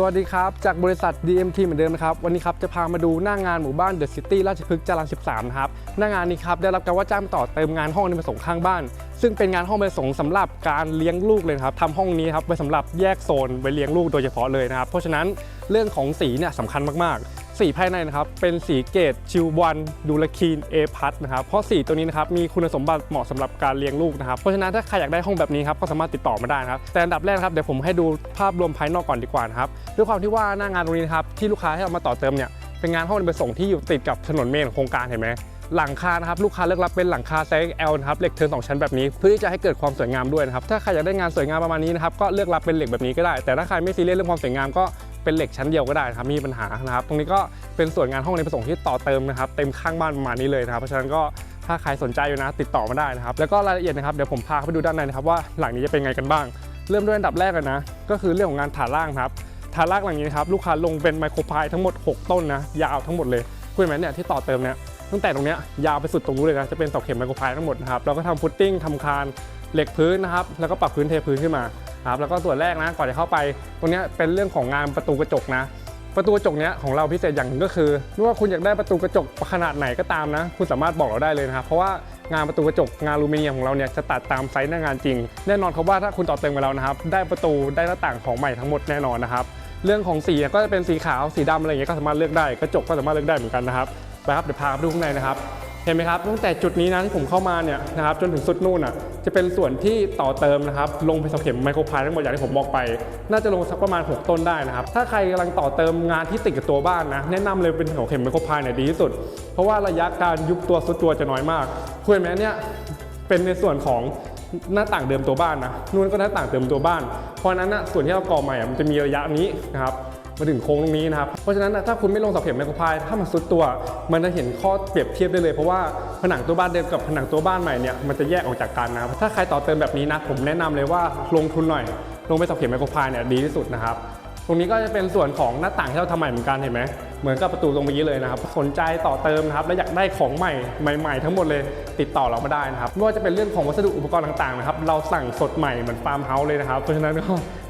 สวัสดีครับ จากบริษัท DMT เหมือนเดิมนะครับ วันนี้ครับจะพามาดูหน้างานหมู่บ้านเดอะซิตี้ราชพฤกษ์จรัญ13นะครับ หน้างานนี้ครับได้รับการว่าจ้างต่อเติมงานห้องในประสงค์ข้างบ้าน ซึ่งเป็นงานห้องประสงค์สำหรับการเลี้ยงลูกเลยครับทำห้องนี้ครับไว้สำหรับแยกโซนไว้เลี้ยงลูกโดยเฉพาะเลยนะครับ เพราะฉะนั้นเรื่องของสีเนี่ยสำคัญมากๆ สีภายในนะครับเป็นสีเกรดชิววันดูลคีนเอพัทนะครับเพราะสีตัวนี้นะครับมีคุณสมบัติเหมาะสำหรับการเลี้ยงลูกนะครับเพราะฉะนั้นถ้าใครอยากได้ห้องแบบนี้ครับก็สามารถติดต่อมาได้นะครับแต่อันดับแรกครับเดี๋ยวผมให้ดูภาพรวมภายนอกก่อนดีกว่านะครับด้วยความที่ว่าหน้างานตรงนี้นะครับที่ลูกค้าให้เรามาต่อเติมเนี่ยเป็นงานห้องในประสงค์ที่อยู่ติดกับถนนเมนของโครงการเห็นไหมหลังคานะครับลูกค้าเลือกรับเป็นหลังคาไซส์ L นะครับเหล็กเทิร์นสองชั้นแบบนี้เพื่อที่จะให้เกิดความสวยงามด้วยนะครับถ้าใครอยากได้งานสวยงามประมาณนี้นะครับก็เลือกรับเป็นเหล็กแบบนี้ก็ได้ แต่ถ้าใครไม่ซีเรียสเรื่องความสวยงามก็ เป็นเหล็กชั้นเดียวก็ได้นะครับมีปัญหานะครับ ตรงนี้ก็เป็นส่วนงานห้องในประสงค์ที่ต่อเติมนะครับ เต็มข้างบ้านประมาณนี้เลยนะครับ เพราะฉะนั้นก็ถ้าใครสนใจอยู่นะ ติดต่อมาได้นะครับ แล้วก็รายละเอียดนะครับเดี๋ยวผมพาเข้าไปดูด้านในนะครับว่าหลังนี้จะเป็นไงกันบ้าง เริ่มด้วยอันดับแรกเลยนะ ก็คือเรื่องของงานฐานล่างครับฐานล่างหลังนี้นะครับลูกค้าลงเป็นไมโครพายทั้งหมด 6 ต้นนะยาวทั้งหมดเลยคุณเห็นไหมเนี่ยที่ต่อเติมเนี่ยตั้งแต่ตรงเนี้ยยาวไปสุดตรงนู้นเลยนะจะเป็นเสาเข็มไมโครพายทั้งหมดนะครับแล้วก็ทำฟุตติ้งทำคานเหล็กพื้นนะครับแล้วก็ปรับพื้นเทพื้นขึ้นมา ครับแล้วก็ส่วนแรกนะก่อนจะเข้าไป ตรงนี้เป็นเรื่องของงานประตูกระจกนะ ประตูกระจกเนี้ยของเราพิเศษอย่างหนึ่งก็คือไม่ว่าคุณอยากได้ประตูกระจกขนาดไหนก็ตามนะ คุณสามารถบอกเราได้เลยนะครับเพราะว่างานประตูกระจกงานอลูมิเนียมของเราเนี่ยจะตัดตามไซส์หน้างานจริง แน่นอนครับว่าถ้าคุณต่อเติมกับเรานะครับ ได้ประตูได้หน้าต่างของใหม่ทั้งหมดแน่นอนนะครับเรื่องของสีก็จะเป็นสีขาวสีดำอะไรอย่างเงี้ยก็สามารถเลือกได้กระจกก็สามารถเลือกได้เหมือนกันนะครับไปครับเดี๋ยวพาไปดูข้างในนะครับ เห็นไหมครับตั้งแต่จุดนี้นะที่ผมเข้ามาเนี่ยนะครับจนถึงสุดนู่นอะจะเป็นส่วนที่ต่อเติมนะครับลงไปเสาเข็มไมโครพายทั้งหมดอย่างที่ผมบอกไป น่าจะลงสักประมาณ 6 ต้นได้นะครับถ้าใครกำลังต่อเติมงานที่ติดกับตัวบ้านนะแนะนำเลยเป็นเสาเข็มไมโครพายเนี่ยดีที่สุด เพราะว่าระยะการยุบตัวสุดตัวจะน้อยมากคุณเห็นไหมเนี่ยเป็นในส่วนของหน้าต่างเดิมตัวบ้านนะนู่นก็หน้าต่างเดิมตัวบ้าน เพราะนั้นนะส่วนที่เราก่อใหม่มันจะมีระยะนี้นะครับ มาถึงโค้งตรงนี้นะครับเพราะฉะนั้นถ้าคุณไม่ลงเสาเข็มไมโครพายถ้ามันซุดตัว มันจะเห็นข้อเปรียบเทียบได้เลยเพราะว่าผนังตัวบ้านเดิมกับผนังตัวบ้านใหม่เนี่ยมันจะแยกออกจากกันนะครับถ้าใครต่อเติมแบบนี้นะผมแนะนำเลยว่าลงทุนหน่อย ลงไปเสาเข็มไมโครพายเนี่ยดีที่สุดนะครับตรงนี้ก็จะเป็นส่วนของหน้าต่างที่เราทำใหม่เหมือนกันเห็นไหมเหมือนกับประตูตรงเมื่อกี้เลยนะครับ สนใจต่อเติมนะครับ และอยากได้ของใหม่ใหม่ ๆ ทั้งหมดเลยติดต่อเรามาได้นะครับไม่ว่าจะเป็นเรื่องของวัสดุอุปกรณ์ต่างๆนะครับ เราสั่งสดใหม่เหมือนฟาร์มเฮาส์เลยนะครับ เพราะฉะนั้นก็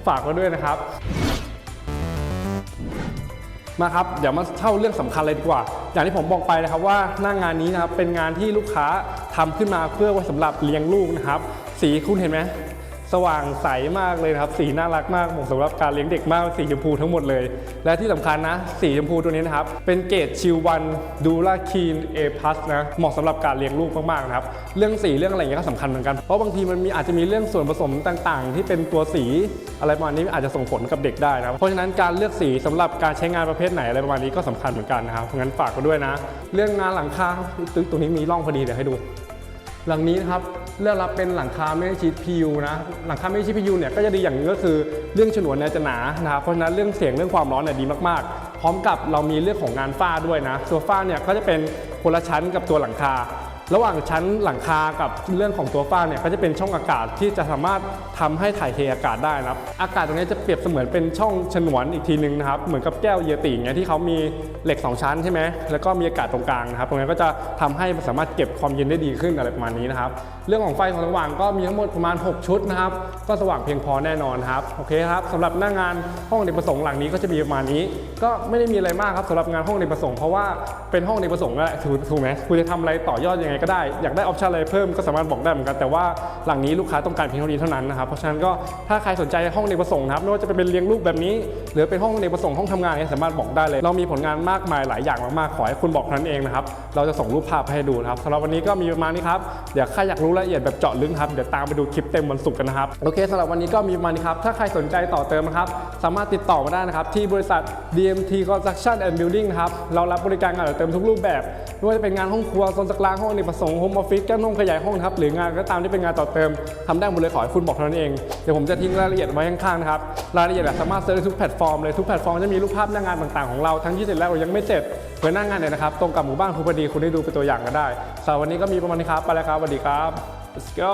ฝากไว้ด้วยนะครับ มาครับเดี๋ยวมาเข้าเรื่องสำคัญเลยดีกว่า อย่างที่ผมบอกไปนะครับว่าหน้างงานนี้นะครับเป็นงานที่ลูกค้าทำขึ้นมาเพื่อไว้สำหรับเลี้ยงลูกนะครับ สีคุณเห็นไหม สว่างใสมากเลยนะครับ สีน่ารักมากเหมาะสำหรับการเลี้ยงเด็กมากสีชมพูทั้งหมดเลย และที่สำคัญนะ สีชมพูตัวนี้นะครับ เป็นเกรดชิววันดูล่าคีนเอพัสนะเหมาะสำหรับการเลี้ยงลูกมากๆนะครับ เรื่องสีเรื่องอะไรอย่างเงี้ยก็สำคัญเหมือนกัน เพราะบางทีมันมีอาจจะมีเรื่องส่วนผสมต่างๆ ที่เป็นตัวสีอะไรประมาณนี้อาจจะส่งผลกับเด็กได้นะครับเพราะฉะนั้นการเลือกสีสำหรับการใช้งานประเภทไหนอะไรประมาณนี้ก็สำคัญเหมือนกันนะครับเพราะงั้นฝากกันด้วยนะ เรื่องงานหลังคาตึกตรงนี้มีร่องพอดีเดี๋ยวให้ดู หลังนี้นะครับ เลือกรับเป็นหลังคาไม่ชิด PU นะ หลังคาไม่ชิด PU เนี่ยก็จะดีอย่างนึงก็คือเรื่องฉนวนเนี่ยจะหนานะครับเพราะฉะนั้นเรื่องเสียงเรื่องความร้อนเนี่ยดีมากๆ พร้อมกับเรามีเรื่องของงานฝ้าด้วยนะตัวฝ้าเนี่ยก็จะเป็นคนละชั้นกับตัวหลังคา ระหว่างชั้นหลังคากับเรื่องของตัวฝ้าเนี่ยก็จะเป็นช่องอากาศที่จะสามารถทำให้ถ่ายเทอากาศได้นะครับอากาศตรงนี้จะเปรียบเสมือนเป็นช่องฉนวนอีกทีนึงนะครับเหมือนกับแก้วเยติอย่งเงี้ยที่เขามีเหล็ก 2 ชั้นใช่ไหมแล้วก็มีอากาศตรงกลางนะครับตรงนี้ก็จะทำให้สามารถเก็บความเย็นได้ดีขึ้นอะไรประมาณนี้นะครับเรื่องของไฟของสว่างก็มีทั้งหมดประมาณ 6 ชุดนะครับก็สว่างเพียงพอแน่นอนครับโอเคครับสำหรับหน้างานห้องเด็กประสงค์หลังนี้ก็จะมีประมาณนี้ ก็ไม่ได้มีอะไรมากครับสำหรับงานห้องเด็กประสงค์เพราะว่าเป็นห้องเด็กประสงค์นั่นแหละถูกไหมคุณจะทำอะไรต่อยอดยังไงก็ได้ อยากได้ออปชันอะไรเพิ่มก็สามารถบอกได้เหมือนกัน แต่ว่าหลังนี้ลูกค้าต้องการเพียงเท่านี้เท่านั้นนะครับ เพราะฉะนั้นก็ถ้าใครสนใจห้องเด็กประสงค์นะครับไม่ว่าจะเป็นเลี้ยงลูกแบบนี้ หรือเป็นห้องเด็กประสงค์ห้องทำงานเนี่ยสามารถบอกได้เลย เรามีผลงานมากมายหลายอย่างมากๆขอให้คุณบอกนั้นเองนะครับเราจะส่งรูปภาพให้ดูนะครับสำหรับวันนี้ก็มีประมาณนี้ครับเดี๋ยวใครอยากรู้รายละเอียดแบบเจาะลึกครับเดี๋ยวตามไปดูคลิปเต็มวันศุกร์กันนะครับโอเคสำหรับวันนี้ก็มีประมาณนี้ครับถ้าใครสนใจต่อเติมนะครับสามารถติดต่อมาได้นะครับที่บริษัท DMT Construction and Building นะครับเรารับบริการงานต่อเติมทุกรูปแบบไม่ว่าจะเป็นงานห้องครัวโซนสักร้างห้องอเนกประสงค์โฮมออฟฟิศแก้มห้องขยายห้องนะครับหรืองานก็ตามที่เป็นงานต่อเติมทำได้หมดเลยขอให้คุณบอกเท่านั้นเองเดี๋ยวผมจะทิ้งรายละเอียดไว้ข้างๆนะครับรายละเอียดสามารถเซิร์ชได้ทุกแพลตฟอร์มเลยทุกแพลตฟอร์มจะมีรูปภาพหน้างานต่างๆของเราทั้งที่เสร็จแล้วหรือยังไม่เสร็จเพื่อหน้างานเนี่ยนะครับตรงกับหมู่บ้านคุณพอดีคุณได้ดูเป็นตัวอย่างก็ได้สำหรับวันนี้ก็มีประมาณนี้ครับไปแล้วครับสวัสดีครับ let's go